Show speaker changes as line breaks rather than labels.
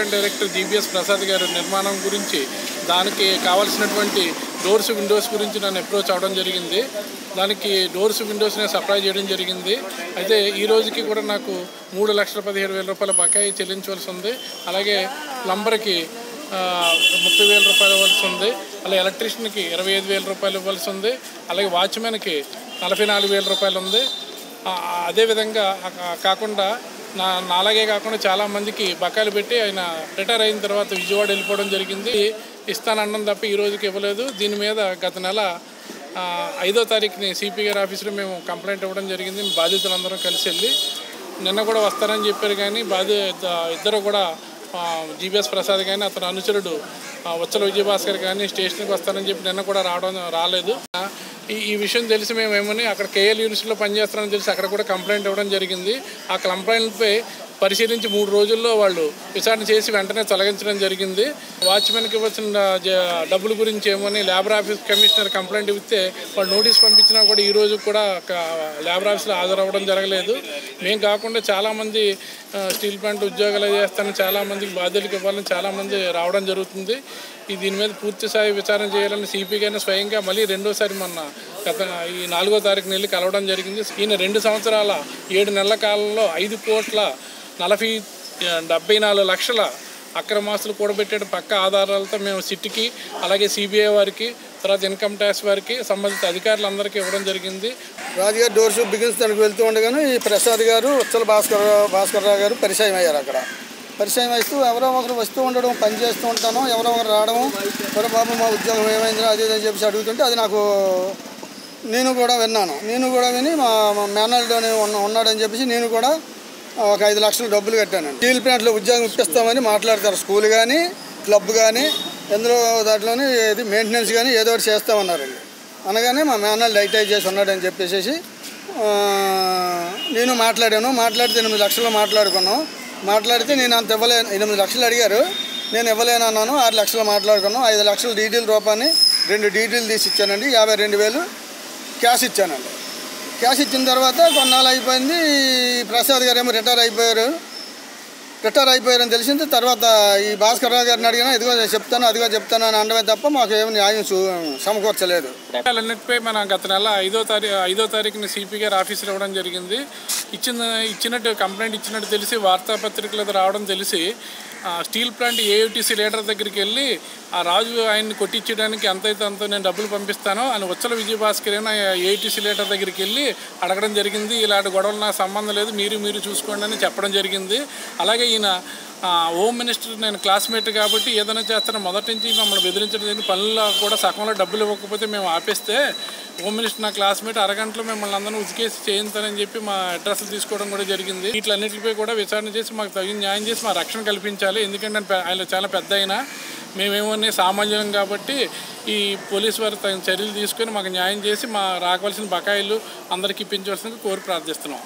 And director GBs Prasad గారు నిర్మాణం గురించి దానికి కావాల్సినటువంటి డోర్స్ విండోస్ గురించి నన్ను అప్రోచ్ అవ్వడం జరిగింది. దానికి డోర్స్ విండోస్ నేను సప్లై చేయడం జరిగింది. అయితే ఈ రోజుకి కూడా నాకు మూడు లక్షల పదిహేడు వేల రూపాయల బకాయి చెల్లించవలసి ఉంది. అలాగే ప్లంబర్కి ముప్పై వేల రూపాయలు ఇవ్వాల్సి ఉంది. అలాగే ఎలక్ట్రీషియన్కి ఇరవై ఐదు వేల రూపాయలు ఇవ్వాల్సి ఉంది. అలాగే వాచ్మెన్కి నలభై నాలుగు వేల రూపాయలు ఉంది. అదేవిధంగా కాకుండా నా నాలాగే కాకుండా చాలామందికి బకాయిలు పెట్టి ఆయన రిటైర్ అయిన తర్వాత విజయవాడ వెళ్ళిపోవడం జరిగింది. ఇస్తానన్నం తప్ప ఈ రోజుకి ఇవ్వలేదు. దీని మీద గత నెల ఐదో తారీఖుని సిపి గారి ఆఫీసులో మేము కంప్లైంట్ ఇవ్వడం జరిగింది. బాధితులందరం కలిసి వెళ్ళి నిన్న కూడా వస్తారని చెప్పారు కానీ బాధి ఇద్దరు కూడా జీబీఎస్ ప్రసాద్ కానీ అతను అనుచరుడు ఆ, వచ్చల విజయభాస్కర్ కానీ స్టేషన్కి వస్తారని చెప్పి నిన్న కూడా రావడం రాలేదు. ఈ ఈ విషయం తెలిసి మేము ఏమని అక్కడ కేఎల్ యూనివర్సిటీలో పనిచేస్తారని తెలిసి అక్కడ కూడా కంప్లైంట్ ఇవ్వడం జరిగింది. ఆ కంప్లైంట్పై పరిశీలించి మూడు రోజుల్లో వాళ్ళు విచారణ చేసి వెంటనే తొలగించడం జరిగింది. వాచ్మెన్కి ఇవ్వాల్సిన జ- డబ్బుల గురించి ఏమని లేబర్ ఆఫీస్ కమిషనర్ కంప్లైంట్ ఇస్తే వాళ్ళు నోటీస్ పంపించినా కూడా ఈ రోజు కూడా లేబర్ ఆఫీస్లో హాజరవ్వడం జరగలేదు. మేము కాకుండా చాలామంది స్టీల్ ప్లాంట్ ఉద్యోగాలు చేస్తాను చాలామందికి బాధ్యతలకు ఇవ్వాలని చాలామంది రావడం జరుగుతుంది. ఈ దీని మీద పూర్తి స్థాయి విచారణ చేయాలని సిపి గారిని స్వయంగా మళ్ళీ రెండోసారి మొన్న గత ఈ నాలుగో తారీఖున వెళ్ళి కలవడం జరిగింది. ఈయన రెండు సంవత్సరాల ఏడు నెలల కాలంలో ఐదు కోట్ల నలభై డెబ్బై నాలుగు లక్షల అక్రమాస్తులు కూడబెట్టే పక్క ఆధారాలతో మేము సిట్కి అలాగే సిబిఐ వారికి తర్వాత ఇన్కమ్ ట్యాక్స్ వారికి సంబంధిత అధికారులందరికీ ఇవ్వడం జరిగింది.
రాజుగారు డోర్ బిగిన్స్ దానికి వెళ్తూ ఉండగానే ఈ ప్రసాద్ గారు ఉచ్చల భాస్కర్ భాస్కర్ రావు గారు పరిచయం అయ్యారు అక్కడ. పరిచయం వేస్తూ ఎవరో ఒకరు వస్తూ ఉండడం పని చేస్తూ ఉంటాను ఎవరో ఒకరు రావడం ఎవరో బాబు మా ఉద్యోగం ఏమైందో అది అని చెప్పేసి అడుగుతుంటే అది నాకు నేను కూడా విన్నాను. నేను కూడా విని మా మేనల్డోని ఉన్న ఉన్నాడని చెప్పేసి నేను కూడా ఒక ఐదు లక్షలు డబ్బులు కట్టాను స్టీల్ ప్లాంట్లో ఉద్యోగం ఇప్పిస్తామని మాట్లాడతారు. స్కూల్ కానీ క్లబ్ కానీ ఎందులో దాంట్లోనే ఏది మెయింటెనెన్స్ కానీ ఏదో ఒకటి చేస్తామన్నారండి. అనగానే మా మేనల్ డైటైజ్ చేసి ఉన్నాడని చెప్పేసి నేను మాట్లాడాను. మాట్లాడితే ఎనిమిది లక్షలు మాట్లాడుకున్నాం. మాట్లాడితే నేను అంత ఇవ్వలేను ఎనిమిది లక్షలు అడిగారు. నేను ఇవ్వలేను అన్నాను. ఆరు లక్షలు మాట్లాడుకున్నాం. ఐదు లక్షలు డీటెయిల్ రూపాన్ని రెండు డీటెయిల్ తీసి ఇచ్చానండి. యాభై రెండు వేలు క్యాష్ ఇచ్చానండి. క్యాష్ ఇచ్చిన తర్వాత కొన్నాళ్ళు అయిపోయింది. ప్రసాద్ గారు ఏమో రిటైర్ అయిపోయారు. రిటైర్ అయిపోయారని తెలిసింది. తర్వాత ఈ భాస్కర్ రావు గారిని అడిగినా ఇదిగో చెప్తాను అదిగో చెప్తాను అని అనడమే తప్ప మాకు ఏమి న్యాయం చూ సమకూర్చలేదు.
అన్నిటిపై మనం గత నెల ఐదో తారీఖు ఐదో తారీఖున సిపి గారు ఆఫీసులు ఇవ్వడం జరిగింది. ఇచ్చిన ఇచ్చినట్టు కంప్లైంట్ ఇచ్చినట్టు తెలిసి వార్తాపత్రికలు రావడం తెలిసి స్టీల్ ప్లాంట్ ఏయుటీసీ లీడర్ దగ్గరికి వెళ్ళి ఆ రాజు ఆయన్ని కొట్టించడానికి ఎంతైతే అంత నేను డబ్బులు పంపిస్తానో అని ఉచ్చల విజయభాస్కర్ అయినా ఏఐటీసీ లీడర్ దగ్గరికి వెళ్ళి అడగడం జరిగింది. ఇలాంటి గొడవలు నాకు సంబంధం లేదు మీరు మీరు చూసుకోండి అని చెప్పడం జరిగింది. అలాగే ఈయన హోమ్ మినిస్టర్ నేను క్లాస్మేట్ కాబట్టి ఏదైనా చేస్తాను మొదటి నుంచి మమ్మల్ని బెదిరించడం జరిగింది. పనుల్లో కూడా సగంలో డబ్బులు ఇవ్వకపోతే మేము ఆపేస్తే హోమ్ మినిస్టర్ నా క్లాస్మేట్ అరగంటలో మిమ్మల్ని అందరినీ ఉచికేసి చేయించారని చెప్పి మా అడ్రస్లు తీసుకోవడం కూడా జరిగింది. వీటిలన్నింటిపై కూడా విచారణ చేసి మాకు తగిన న్యాయం చేసి మా రక్షణ కల్పించాలి. ఎందుకంటే ఆయన చాలా పెద్ద అయినా మేమేమో సామాన్యం కాబట్టి ఈ పోలీసు వారు తగిన చర్యలు తీసుకొని మాకు న్యాయం చేసి మా రాకవలసిన బకాయిలు అందరికీ ఇప్పించవలసింది కోరి ప్రార్థిస్తున్నాం.